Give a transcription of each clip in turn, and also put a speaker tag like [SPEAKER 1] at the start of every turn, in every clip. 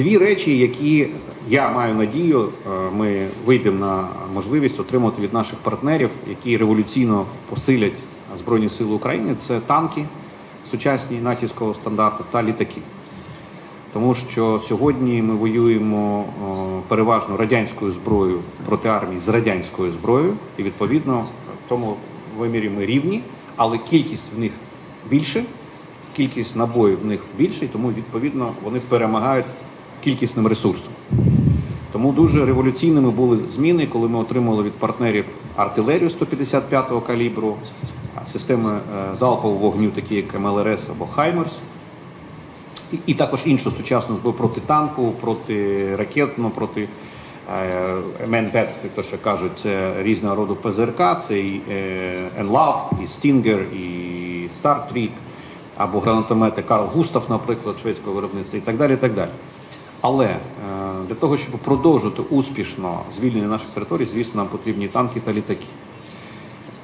[SPEAKER 1] дві речі, які я маю надію, е, ми вийдемо на можливість отримати від наших партнерів, які революційно посилять Збройні Сили України. Це танки сучасні натівського стандарту та літаки. Тому що сьогодні ми воюємо переважно радянською зброєю проти армії з радянською зброєю, і відповідно в тому вимірі ми рівні, але кількість в них більше, кількість набоїв в них більше, тому відповідно вони перемагають кількісним ресурсом. Тому дуже революційними були зміни, коли ми отримали від партнерів артилерію 155-го калібру, системи е, залпового вогню, такі як МЛРС або Хаймерс, і, і також іншу сучасну зброю проти танку, проти ракетну, проти е, Менбет, то що кажуть, це різного роду ПЗРК, це і Енлав, і Стінгер, і Стартрік, або гранатомети Карл Густав, наприклад, шведського виробництва і так далі. І так далі. Але е, для того, щоб продовжити успішно звільнення наших територій, звісно, нам потрібні танки та літаки.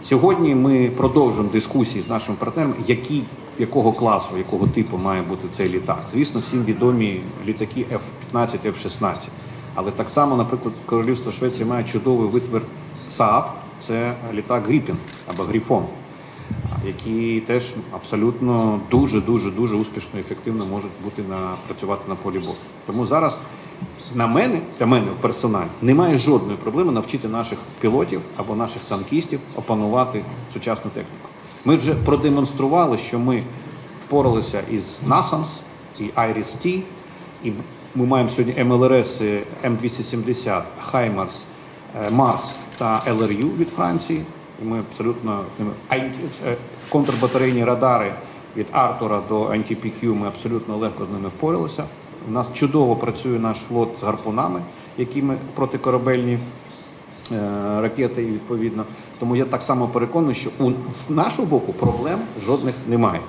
[SPEAKER 1] Сьогодні ми продовжуємо дискусії з нашими партнерами, які, якого класу, якого типу має бути цей літак. Звісно, всім відомі літаки F-15, F-16. Але так само, наприклад, Королівство Швеції має чудовий витвір Saab, це літак Гріпін або Грифон, які теж абсолютно дуже, дуже, дуже успішно і ефективно можуть бути на працювати на полі бою. Тому зараз на мене, для мене персонально, немає жодної проблеми навчити наших пілотів або наших танкістів опанувати сучасну техніку. Ми вже продемонстрували, що ми впоралися із NASAMS і IRIS-T, і ми маємо сьогодні МЛРС М270, Хаймарс, е, Марс та ЛРЮ від Франції. І ми абсолютно ними- е, контрбатарейні радари від Артура до антипіхю ми абсолютно легко з ними впоралися. У нас чудово працює наш флот з гарпунами, якими протикорабельні е, ракети, і відповідно. Тому я так само переконаний, що у з нашого боку проблем жодних немає.